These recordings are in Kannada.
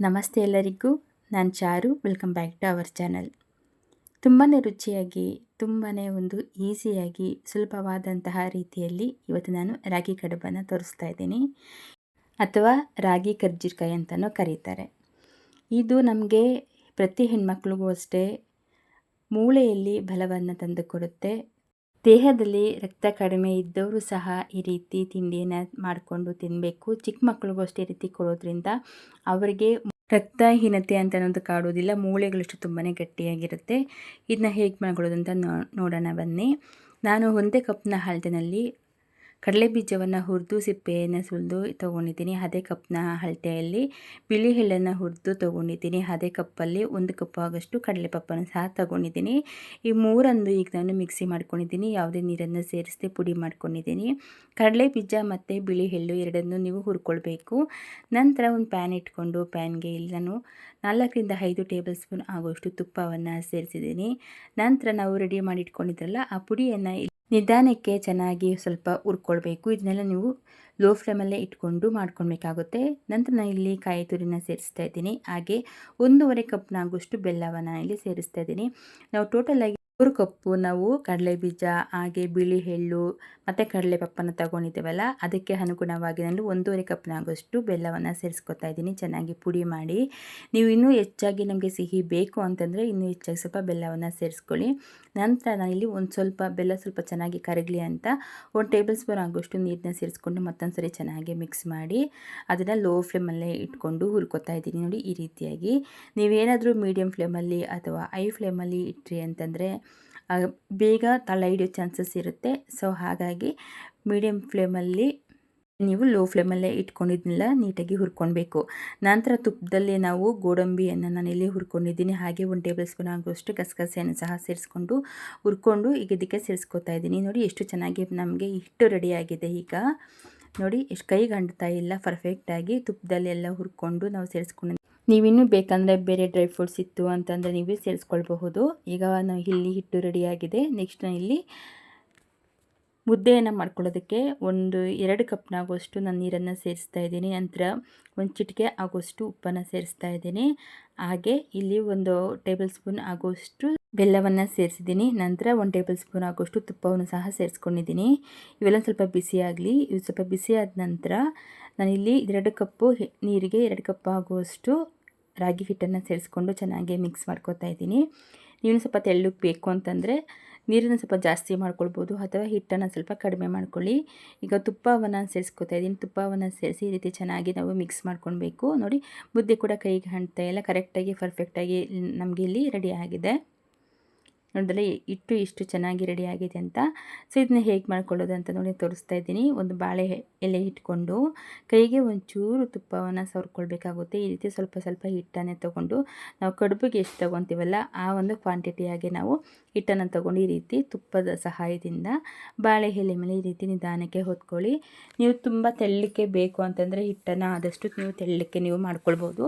ನಮಸ್ತೆ ಎಲ್ಲರಿಗೂ. ನಾನು Charu. Welcome back to our channel. ತುಂಬಾ ರುಚಿಯಾಗಿ ತುಂಬಾ ಒಂದು ಈಸಿಯಾಗಿ, ಸುಲಭವಾದಂತಹ ರೀತಿಯಲ್ಲಿ ಇವತ್ತು ನಾನು ರಾಗಿ ಕಡುಬನ್ನು ತೋರಿಸ್ತಾ ಇದ್ದೀನಿ. ಅಥವಾ ರಾಗಿ ಕರ್ಜಿಕಾಯಿ ಅಂತಲೂ ಕರೀತಾರೆ. ಇದು ನಮಗೆ ಪ್ರತಿ ಹೆಣ್ಮಕ್ಳಿಗೂ ಅಷ್ಟೇ, ಮೂಳೆಯಲ್ಲಿ ಬಲವನ್ನು ತಂದುಕೊಡುತ್ತೆ ದೇಹದಲ್ಲಿ ರಕ್ತ ಕಡಿಮೆ ಇದ್ದವರು ಸಹ ಈ ರೀತಿ ತಿಂಡಿಯನ್ನು ಮಾಡಿಕೊಂಡು ತಿನ್ನಬೇಕು ಚಿಕ್ಕ ಮಕ್ಕಳಿಗೂ ಅಷ್ಟೇ ರೀತಿ ಕೊಡೋದ್ರಿಂದ ಅವರಿಗೆ ರಕ್ತಹೀನತೆ ಅಂತ ಅನ್ನೋದು ಕಾಡೋದಿಲ್ಲ ಮೂಳೆಗಳಷ್ಟು ತುಂಬಾ ಗಟ್ಟಿಯಾಗಿರುತ್ತೆ. ಇದನ್ನ ಹೇಗೆ ಮಾಡ್ಕೊಳ್ಳೋದು ಅಂತ ನೋಡೋಣ ಬನ್ನಿ. ನಾನು ಒಂದೇ ಕಪ್ನ ಹಳದಿನಲ್ಲಿ ಕಡಲೆ ಬೀಜವನ್ನು ಹುರಿದು ಸಿಪ್ಪೆಯನ್ನು ಸುಲಿದು ತೊಗೊಂಡಿದ್ದೀನಿ. ಅದೇ ಕಪ್ನ ಹಳತೆಯಲ್ಲಿ ಬಿಳಿ ಎಳ್ಳನ್ನು ಹುರಿದು ತೊಗೊಂಡಿದ್ದೀನಿ. ಅದೇ ಕಪ್ಪಲ್ಲಿ ಒಂದು ಕಪ್ ಆಗೋಷ್ಟು ಕಡಲೆಪಪ್ಪನ್ನು ಸಹ ತೊಗೊಂಡಿದ್ದೀನಿ. ಈ ಮೂರನ್ನು ಈಗ ನಾನು ಮಿಕ್ಸಿ ಮಾಡ್ಕೊಂಡಿದ್ದೀನಿ. ಯಾವುದೇ ನೀರನ್ನು ಸೇರಿಸದೆ ಪುಡಿ ಮಾಡ್ಕೊಂಡಿದ್ದೀನಿ. ಕಡಲೆ ಬೀಜ ಮತ್ತು ಬಿಳಿ ಎಳ್ಳು ಎರಡನ್ನು ನೀವು ಹುರ್ಕೊಳ್ಬೇಕು. ನಂತರ ಒಂದು ಪ್ಯಾನ್ ಇಟ್ಕೊಂಡು ಪ್ಯಾನ್ಗೆ ಇಲ್ಲಿ ನಾನು ನಾಲ್ಕರಿಂದ ಐದು ಟೇಬಲ್ ಸ್ಪೂನ್ ಆಗುವಷ್ಟು ತುಪ್ಪವನ್ನು ಸೇರಿಸಿದ್ದೀನಿ. ನಂತರ ನಾವು ರೆಡಿ ಮಾಡಿ ಇಟ್ಕೊಂಡಿದ್ರಲ್ಲ, ಆ ಪುಡಿಯನ್ನು ನಿಧಾನಕ್ಕೆ ಚೆನ್ನಾಗಿ ಸ್ವಲ್ಪ ಹುರ್ಕೊಳ್ಬೇಕು. ಇದನ್ನೆಲ್ಲ ನೀವು ಲೋ ಫ್ಲೇಮಲ್ಲೇ ಇಟ್ಕೊಂಡು ಮಾಡ್ಕೊಳ್ಬೇಕಾಗುತ್ತೆ. ನಂತರ ನಾನು ಇಲ್ಲಿ ಕಾಯಿ ತುರಿನ ಸೇರಿಸ್ತಾ ಇದ್ದೀನಿ. ಹಾಗೆ ಒಂದೂವರೆ ಕಪ್ನಾಗುವಷ್ಟು ಬೆಲ್ಲವನ್ನು ಇಲ್ಲಿ ಸೇರಿಸ್ತಾ ಇದ್ದೀನಿ. ನಾವು ಟೋಟಲಾಗಿ ಮೂರು ಕಪ್ಪು ನಾವು ಕಡಲೆ ಬೀಜ, ಹಾಗೆ ಬಿಳಿ ಎಳ್ಳು ಮತ್ತು ಕಡಲೆ ಪಪ್ಪನ ತಗೊಂಡಿದ್ದೇವಲ್ಲ, ಅದಕ್ಕೆ ಅನುಗುಣವಾಗಿ ನಾನು ಒಂದೂವರೆ ಕಪ್ನಾಗೋಷ್ಟು ಬೆಲ್ಲವನ್ನು ಸೇರಿಸ್ಕೊತಾ ಇದ್ದೀನಿ. ಚೆನ್ನಾಗಿ ಪುಡಿ ಮಾಡಿ. ನೀವು ಇನ್ನೂ ಹೆಚ್ಚಾಗಿ ನಮಗೆ ಸಿಹಿ ಬೇಕು ಅಂತಂದರೆ ಇನ್ನೂ ಹೆಚ್ಚಾಗಿ ಸ್ವಲ್ಪ ಬೆಲ್ಲವನ್ನು ಸೇರಿಸ್ಕೊಳ್ಳಿ. ನಂತರ ಇಲ್ಲಿ ಒಂದು ಸ್ವಲ್ಪ ಬೆಲ್ಲ ಸ್ವಲ್ಪ ಚೆನ್ನಾಗಿ ಕರಗಲಿ ಅಂತ ಒಂದು ಟೇಬಲ್ ಸ್ಪೂನ್ ಆಗೋಷ್ಟು ನೀರನ್ನ ಸೇರಿಸ್ಕೊಂಡು ಮತ್ತೊಂದು ಸರಿ ಚೆನ್ನಾಗಿ ಮಿಕ್ಸ್ ಮಾಡಿ ಅದನ್ನು ಲೋ ಫ್ಲೇಮಲ್ಲೇ ಇಟ್ಕೊಂಡು ಹುರ್ಕೊತಾ ಇದ್ದೀನಿ ನೋಡಿ ಈ ರೀತಿಯಾಗಿ. ನೀವೇನಾದರೂ ಮೀಡಿಯಮ್ ಫ್ಲೇಮಲ್ಲಿ ಅಥವಾ ಹೈ ಫ್ಲೇಮಲ್ಲಿ ಇಟ್ಟಿರಿ ಅಂತಂದರೆ ಬೇಗ ತಳ ಹಿಡಿಯೋ ಚಾನ್ಸಸ್ ಇರುತ್ತೆ. ಸೊ ಹಾಗಾಗಿ ಮೀಡಿಯಮ್ ಫ್ಲೇಮಲ್ಲಿ ನೀವು ಲೋ ಫ್ಲೇಮಲ್ಲೇ ಇಟ್ಕೊಂಡಿದ್ದನ್ನೆಲ್ಲ ನೀಟಾಗಿ ಹುರ್ಕೊಳ್ಬೇಕು. ನಂತರ ತುಪ್ಪದಲ್ಲಿ ನಾವು ಗೋಡಂಬಿಯನ್ನು ನಾನಿಲ್ಲಿ ಹುರ್ಕೊಂಡಿದ್ದೀನಿ. ಹಾಗೆ ಒಂದು ಟೇಬಲ್ ಸ್ಪೂನ್ ಆಗುವಷ್ಟು ಗಸಗಸೆಯನ್ನು ಸಹ ಸೇರಿಸ್ಕೊಂಡು ಹುರ್ಕೊಂಡು ಈಗ ಇದಕ್ಕೆ ಸೇರಿಸ್ಕೊತಾ ಇದ್ದೀನಿ. ನೋಡಿ ಎಷ್ಟು ಚೆನ್ನಾಗಿ ನಮಗೆ ಹಿಟ್ಟು ರೆಡಿಯಾಗಿದೆ ಈಗ. ನೋಡಿ, ಎಷ್ಟು ಕೈಗೆ ಅಂಡ್ತಾ ಇಲ್ಲ ಪರ್ಫೆಕ್ಟಾಗಿ ತುಪ್ಪದಲ್ಲೆಲ್ಲ ಹುರ್ಕೊಂಡು ನಾವು ಸೇರಿಸ್ಕೊಂಡು ನೀವಿನ್ನೂ ಬೇಕಂದರೆ ಬೇರೆ ಡ್ರೈ ಫ್ರೂಟ್ಸ್ ಇತ್ತು ಅಂತಂದರೆ ನೀವು ಸೇರಿಸ್ಕೊಳ್ಬಹುದು. ಈಗ ನಾವು ಇಲ್ಲಿ ಹಿಟ್ಟು ರೆಡಿಯಾಗಿದೆ. ನೆಕ್ಸ್ಟ್ ನಾನು ಇಲ್ಲಿ ಮುದ್ದೆಯನ್ನು ಮಾಡ್ಕೊಳ್ಳೋದಕ್ಕೆ ಒಂದು ಎರಡು ಕಪ್ನಾಗುವಷ್ಟು ನಾನು ನೀರನ್ನು ಸೇರಿಸ್ತಾ ಇದ್ದೀನಿ. ನಂತರ ಒಂದು ಚಿಟಿಕೆ ಆಗುವಷ್ಟು ಉಪ್ಪನ್ನು ಸೇರಿಸ್ತಾ ಇದ್ದೀನಿ. ಹಾಗೆ ಇಲ್ಲಿ ಒಂದು ಟೇಬಲ್ ಸ್ಪೂನ್ ಆಗುವಷ್ಟು ಬೆಲ್ಲವನ್ನು ಸೇರಿಸಿದ್ದೀನಿ. ನಂತರ ಒಂದು ಟೇಬಲ್ ಸ್ಪೂನ್ ಆಗುವಷ್ಟು ತುಪ್ಪವನ್ನು ಸಹ ಸೇರಿಸ್ಕೊಂಡಿದ್ದೀನಿ. ಇವೆಲ್ಲ ಸ್ವಲ್ಪ ಬಿಸಿಯಾಗಲಿ ಇವು ಸ್ವಲ್ಪ ಬಿಸಿ ಆದ ನಂತರ ನಾನಿಲ್ಲಿ ಎರಡು ಕಪ್ಪು ನೀರಿಗೆ ಎರಡು ಕಪ್ ಆಗುವಷ್ಟು ರಾಗಿ ಹಿಟ್ಟನ್ನು ಸೇರಿಸ್ಕೊಂಡು ಚೆನ್ನಾಗಿ ಮಿಕ್ಸ್ ಮಾಡ್ಕೋತಾ ಇದ್ದೀನಿ. ನೀವು ಸ್ವಲ್ಪ ತೆಳ್ಳಗೆ ಬೇಕು ಅಂತಂದರೆ ನೀರನ್ನು ಸ್ವಲ್ಪ ಜಾಸ್ತಿ ಮಾಡ್ಕೊಳ್ಬೋದು ಅಥವಾ ಹಿಟ್ಟನ್ನು ಸ್ವಲ್ಪ ಕಡಿಮೆ ಮಾಡ್ಕೊಳ್ಳಿ. ಈಗ ತುಪ್ಪವನ್ನು ಸೇರಿಸ್ಕೊತಾ ಇದ್ದೀನಿ. ತುಪ್ಪವನ್ನು ಸೇರಿಸಿ ಈ ರೀತಿ ಚೆನ್ನಾಗಿ ನಾವು ಮಿಕ್ಸ್ ಮಾಡ್ಕೊಳ್ಬೇಕು. ನೋಡಿ, ಮುದ್ದೆ ಕೂಡ ಕೈಗೆ ಹಣ್ತಾ ಇಲ್ಲ. ಕರೆಕ್ಟಾಗಿ ಪರ್ಫೆಕ್ಟಾಗಿ ನಮಗೆ ಇಲ್ಲಿ ರೆಡಿ ಆಗಿದೆ. ನೋಡಿದ್ರೆ ಇಟ್ಟು ಇಷ್ಟು ಚೆನ್ನಾಗಿ ರೆಡಿ ಆಗಿದೆ ಅಂತ. ಸೊ ಇದನ್ನ ಹೇಗೆ ಮಾಡ್ಕೊಳ್ಳೋದು ಅಂತ ನೋಡಿ ತೋರಿಸ್ತಾ ಇದ್ದೀನಿ. ಒಂದು ಬಾಳೆ ಎಲೆ ಇಟ್ಕೊಂಡು ಕೈಗೆ ಒಂಚೂರು ತುಪ್ಪವನ್ನು ಸವರ್ಕೊಳ್ಬೇಕಾಗುತ್ತೆ. ಈ ರೀತಿ ಸ್ವಲ್ಪ ಸ್ವಲ್ಪ ಹಿಟ್ಟನ್ನೇ ತೊಗೊಂಡು ನಾವು ಕಡುಬಿಗೆ ಎಷ್ಟು ತೊಗೊತೀವಲ್ಲ, ಆ ಒಂದು ಕ್ವಾಂಟಿಟಿಯಾಗಿ ನಾವು ಹಿಟ್ಟನ್ನು ತೊಗೊಂಡು ಈ ರೀತಿ ತುಪ್ಪದ ಸಹಾಯದಿಂದ ಬಾಳೆ ಎಲೆ ಮೇಲೆ ಈ ರೀತಿ ನಿಧಾನಕ್ಕೆ ಹೊತ್ಕೊಳ್ಳಿ. ನೀವು ತುಂಬ ತೆಳ್ಳಕ್ಕೆ ಬೇಕು ಅಂತಂದರೆ ಹಿಟ್ಟನ್ನು ಆದಷ್ಟು ನೀವು ತೆಳ್ಳಕ್ಕೆ ನೀವು ಮಾಡ್ಕೊಳ್ಬೋದು.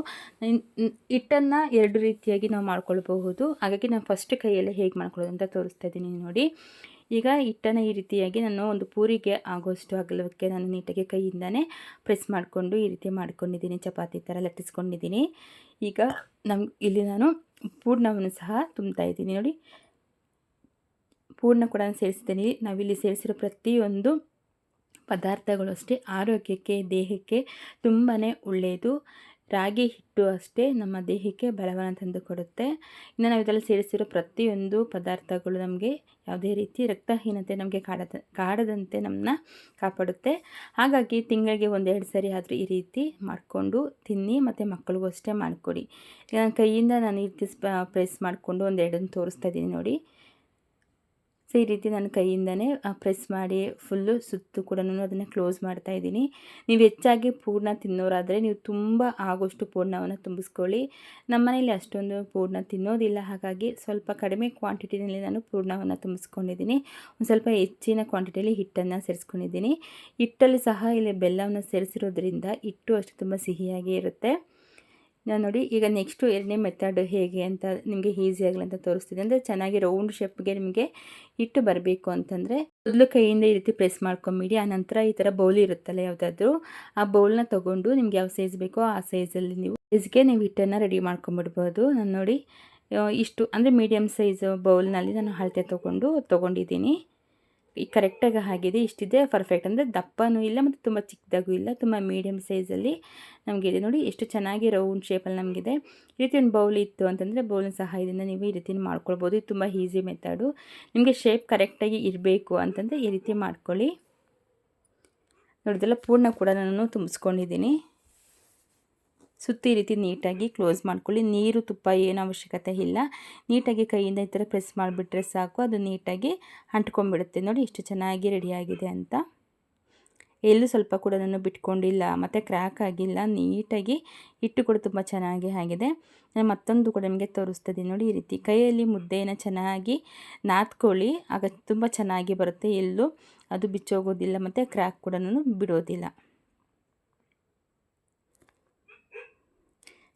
ಹಿಟ್ಟನ್ನು ಎರಡು ರೀತಿಯಾಗಿ ನಾವು ಮಾಡ್ಕೊಳ್ಬಹುದು. ಹಾಗಾಗಿ ನಾವು ಫಸ್ಟ್ ಕೈಯಲ್ಲಿ ಹೇಗೆ ಮಾಡ್ಕೊಳ್ಳೋದು ಅಂತ ತೋರಿಸ್ತಾ ಇದ್ದೀನಿ ನೋಡಿ. ಈಗ ಹಿಟ್ಟನ್ನು ಈ ರೀತಿಯಾಗಿ ನಾನು ಒಂದು ಪೂರಿಗೆ ಆಗೋಷ್ಟು ಅಗಲಕ್ಕೆ ನಾನು ನೀಟಾಗಿ ಕೈಯಿಂದನೇ ಪ್ರೆಸ್ ಮಾಡಿಕೊಂಡು ಈ ರೀತಿ ಮಾಡ್ಕೊಂಡಿದ್ದೀನಿ, ಚಪಾತಿ ಥರ ಲಟ್ಟಿಸ್ಕೊಂಡಿದ್ದೀನಿ. ಈಗ ನಮ್ಮ ಇಲ್ಲಿ ನಾನು ಪೂರ್ಣವನ್ನು ಸಹ ತುಂಬ್ತಾ ಇದ್ದೀನಿ ನೋಡಿ. ಪೂರ್ಣ ಕೂಡ ಸೇರಿಸ್ತೀನಿ. ನಾವಿಲ್ಲಿ ಸೇರಿಸಿರೋ ಪ್ರತಿಯೊಂದು ಪದಾರ್ಥಗಳು ಅಷ್ಟೇ ಆರೋಗ್ಯಕ್ಕೆ, ದೇಹಕ್ಕೆ ತುಂಬಾ ಒಳ್ಳೆಯದು. ರಾಗಿ ಹಿಟ್ಟು ಅಷ್ಟೇ ನಮ್ಮ ದೇಹಕ್ಕೆ ಬಲವನ್ನು ತಂದು ಕೊಡುತ್ತೆ ಇನ್ನು ನಾವು ಇದರಲ್ಲಿ ಸೇರಿಸಿರೋ ಪ್ರತಿಯೊಂದು ಪದಾರ್ಥಗಳು ನಮಗೆ ಯಾವುದೇ ರೀತಿ ರಕ್ತಹೀನತೆ ನಮಗೆ ಕಾಡದ, ಕಾಡದಂತೆ ನಮ್ಮನ್ನ ಕಾಪಾಡುತ್ತೆ. ಹಾಗಾಗಿ ತಿಂಗಳಿಗೆ ಒಂದೆರಡು ಸರಿ ಆದರೂ ಈ ರೀತಿ ಮಾಡಿಕೊಂಡು ತಿನ್ನಿ, ಮತ್ತು ಮಕ್ಕಳಿಗೂ ಅಷ್ಟೇ ಮಾಡಿಕೊಡಿ. ಕೈಯಿಂದ ನಾನು ಈ ರೀತಿ ಪ್ರೆಸ್ ಮಾಡಿಕೊಂಡು ಒಂದೆರಡನ್ನು ತೋರಿಸ್ತಾ ಇದ್ದೀನಿ ನೋಡಿ. ಸೊ, ಈ ರೀತಿ ನಾನು ಕೈಯಿಂದನೇ ಪ್ರೆಸ್ ಮಾಡಿ ಫುಲ್ಲು ಸುತ್ತು ಕೂಡ ನಾನು ಅದನ್ನು ಕ್ಲೋಸ್ ಮಾಡ್ತಾ ಇದ್ದೀನಿ. ನೀವು ಹೆಚ್ಚಾಗಿ ಪೂರ್ಣ ತಿನ್ನೋರಾದರೆ ನೀವು ತುಂಬ ಆಗೋಷ್ಟು ಪೂರ್ಣವನ್ನು ತುಂಬಿಸ್ಕೊಳ್ಳಿ. ನಮ್ಮ ಮನೇಲಿ ಅಷ್ಟೊಂದು ಪೂರ್ಣ ತಿನ್ನೋದಿಲ್ಲ. ಹಾಗಾಗಿ ಸ್ವಲ್ಪ ಕಡಿಮೆ ಕ್ವಾಂಟಿಟಿನಲ್ಲಿ ನಾನು ಪೂರ್ಣವನ್ನು ತುಂಬಿಸ್ಕೊಂಡಿದ್ದೀನಿ. ಒಂದು ಸ್ವಲ್ಪ ಹೆಚ್ಚಿನ ಕ್ವಾಂಟಿಟಿಯಲ್ಲಿ ಹಿಟ್ಟನ್ನು ಸೇರಿಸ್ಕೊಂಡಿದ್ದೀನಿ. ಹಿಟ್ಟಲ್ಲಿ ಸಹ ಇಲ್ಲಿ ಬೆಲ್ಲವನ್ನು ಸೇರಿಸಿರೋದ್ರಿಂದ ಹಿಟ್ಟು ಅಷ್ಟು ತುಂಬ ಸಿಹಿಯಾಗಿ ಇರುತ್ತೆ. ನಾನು ನೋಡಿ, ಈಗ ನೆಕ್ಸ್ಟು ಎರಡನೇ ಮೆಥಡ್ ಹೇಗೆ ಅಂತ ನಿಮಗೆ ಈಸಿ ಆಗಲಿ ಅಂತ ತೋರಿಸ್ತಿದೆ ಅಂದರೆ ಚೆನ್ನಾಗಿ ರೌಂಡ್ ಶೇಪ್ಗೆ ನಿಮಗೆ ಹಿಟ್ಟು ಬರಬೇಕು ಅಂತಂದರೆ, ಮೊದಲು ಕೈಯಿಂದ ಈ ರೀತಿ ಪ್ರೆಸ್ ಮಾಡ್ಕೊಂಬಿಡಿ. ನಂತರ ಈ ಥರ ಬೌಲ್ ಇರುತ್ತಲ್ಲ ಯಾವುದಾದ್ರೂ, ಆ ಬೌಲ್ನ ತೊಗೊಂಡು ನಿಮ್ಗೆ ಯಾವ ಸೈಜ್ ಬೇಕೋ ಆ ಸೈಜಲ್ಲಿ ನೀವು ಸೈಜ್ಗೆ ನೀವು ಹಿಟ್ಟನ್ನು ರೆಡಿ ಮಾಡ್ಕೊಂಬಿಡ್ಬೋದು. ನಾನು ನೋಡಿ ಇಷ್ಟು, ಅಂದರೆ ಮೀಡಿಯಮ್ ಸೈಜ್ ಬೌಲ್ನಲ್ಲಿ ನಾನು ಅಳತೆ ತೊಗೊಂಡು, ತೊಗೊಂಡಿದ್ದೀನಿ. ಈ ಕರೆಕ್ಟಾಗಿ ಆಗಿದೆ, ಇಷ್ಟಿದೆ ಪರ್ಫೆಕ್ಟ್ ಅಂದರೆ ದಪ್ಪನೂ ಇಲ್ಲ ಮತ್ತು ತುಂಬ ಚಿಕ್ಕದಾಗೂ ಇಲ್ಲ, ತುಂಬ ಮೀಡಿಯಮ್ ಸೈಜಲ್ಲಿ ನಮಗಿದೆ ನೋಡಿ, ಎಷ್ಟು ಚೆನ್ನಾಗಿ ರೌಂಡ್ ಶೇಪಲ್ಲಿ ನಮಗಿದೆ. ಈ ರೀತಿ ಒಂದು ಬೌಲ್ ಇತ್ತು ಅಂತಂದರೆ ಬೌಲಿನ ಸಹಾಯದಿಂದ ನೀವು ಈ ರೀತಿ ಮಾಡ್ಕೊಳ್ಬೋದು. ಇದು ತುಂಬ ಈಸಿ ಮೆಥಡು ನಿಮಗೆ ಶೇಪ್ ಕರೆಕ್ಟಾಗಿ ಇರಬೇಕು ಅಂತಂದರೆ ಈ ರೀತಿ ಮಾಡ್ಕೊಳ್ಳಿ. ನೋಡಿದೆಲ್ಲ ಪೂರ್ಣ ಕೂಡ ನಾನು ತುಂಬಿಸ್ಕೊಂಡಿದ್ದೀನಿ. ಸುತ್ತಿ ಈ ರೀತಿ ನೀಟಾಗಿ ಕ್ಲೋಸ್ ಮಾಡ್ಕೊಳ್ಳಿ. ನೀರು ತುಪ್ಪ ಏನು ಅವಶ್ಯಕತೆ ಇಲ್ಲ. ನೀಟಾಗಿ ಕೈಯಿಂದ ಈ ಥರ ಪ್ರೆಸ್ ಮಾಡಿಬಿಟ್ರೆ ಸಾಕು. ಅದು ನೀಟಾಗಿ ಅಂಟ್ಕೊಂಡ್ಬಿಡುತ್ತೆ ನೋಡಿ ಇಷ್ಟು ಚೆನ್ನಾಗಿ ರೆಡಿಯಾಗಿದೆ ಅಂತ. ಎಲ್ಲೂ ಸ್ವಲ್ಪ ಕೂಡ ನಾನು ಬಿಟ್ಕೊಂಡಿಲ್ಲ, ಮತ್ತು ಕ್ರ್ಯಾಕ್ ಆಗಿಲ್ಲ. ನೀಟಾಗಿ ಇಟ್ಟು ಕೂಡ ತುಂಬ ಚೆನ್ನಾಗಿ ಆಗಿದೆ. ನಾನು ಮತ್ತೊಂದು ಕೂಡ ನಿಮಗೆ ತೋರಿಸ್ತದೆ ನೋಡಿ ಈ ರೀತಿ. ಕೈಯಲ್ಲಿ ಮುದ್ದೆಯನ್ನು ಚೆನ್ನಾಗಿ ನಾದ್ಕೊಳ್ಳಿ. ಆಗ ತುಂಬ ಚೆನ್ನಾಗಿ ಬರುತ್ತೆ. ಎಲ್ಲೂ ಅದು ಬಿಚ್ಚೋಗೋದಿಲ್ಲ, ಮತ್ತು ಕ್ರ್ಯಾಕ್ ಕೂಡ ಬಿಡೋದಿಲ್ಲ.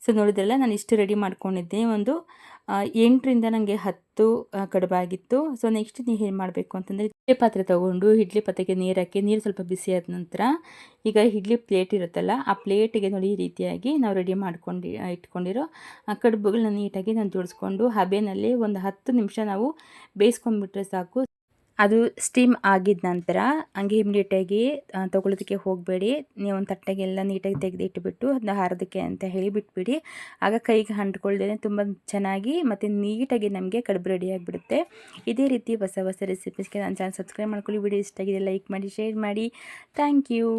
ಸೊ ನೋಡಿದ್ರಲ್ಲ, ನಾನು ಇಷ್ಟು ರೆಡಿ ಮಾಡ್ಕೊಂಡಿದ್ದೆ. ಒಂದು ಎಂಟರಿಂದ ನನಗೆ ಹತ್ತು ಕಡುಬಾಗಿತ್ತು. ಸೊ ನೆಕ್ಸ್ಟ್ ನೀವು ಏನು ಮಾಡಬೇಕು ಅಂತಂದರೆ, ಇಡ್ಲಿ ಪಾತ್ರೆ ತೊಗೊಂಡು, ಇಡ್ಲಿ ಪಾತ್ರೆಗೆ ನೀರು ಹಾಕಿ, ನೀರು ಸ್ವಲ್ಪ ಬಿಸಿ ಆದ ನಂತರ, ಈಗ ಇಡ್ಲಿ ಪ್ಲೇಟ್ ಇರುತ್ತಲ್ಲ, ಆ ಪ್ಲೇಟಿಗೆ ನೋಡಿ ಈ ರೀತಿಯಾಗಿ ನಾವು ರೆಡಿ ಮಾಡ್ಕೊಂಡು ಇಟ್ಕೊಂಡಿರೋ, ಆ, ಕಡುಬುಗಳನ್ನ ನೀಟಾಗಿ ನಾನು ಜೋಡಿಸ್ಕೊಂಡು, ಹಬೆನಲ್ಲಿ ಒಂದು ಹತ್ತು ನಿಮಿಷ ನಾವು ಬೇಯಿಸ್ಕೊಂಡ್ಬಿಟ್ರೆ ಸಾಕು. ಅದು ಸ್ಟೀಮ್ ಆಗಿದ ನಂತರ ಹಂಗೆ ಇಮ್ಡಿಯೇಟಾಗಿ ತೊಗೊಳೋದಕ್ಕೆ ಹೋಗಬೇಡಿ. ನೀವು ಒಂದು ತಟ್ಟೆಗೆಲ್ಲ ನೀಟಾಗಿ ತೆಗೆದು ಇಟ್ಬಿಟ್ಟು ಅದನ್ನ ಹಾರೋದಕ್ಕೆ ಅಂತ ಹೇಳಿ ಬಿಟ್ಬಿಡಿ. ಆಗ ಕೈಗೆ ಅಂಟ್ಕೊಳ್ದೇ ತುಂಬ ಚೆನ್ನಾಗಿ ಮತ್ತು ನೀಟಾಗಿ ನಮಗೆ ಕಡುಬು ರೆಡಿ ಆಗಿಬಿಡುತ್ತೆ. ಇದೇ ರೀತಿ ಹೊಸ ಹೊಸ ರೆಸಿಪೀಸ್ಗೆ ನಾನು ಚಾನಲ್ ಸಬ್ಸ್ಕ್ರೈಬ್ ಮಾಡ್ಕೊಳ್ಳಿ. ವಿಡಿಯೋ ಇಷ್ಟ ಆಗಿದೆ ಲೈಕ್ ಮಾಡಿ ಶೇರ್ ಮಾಡಿ. Thank you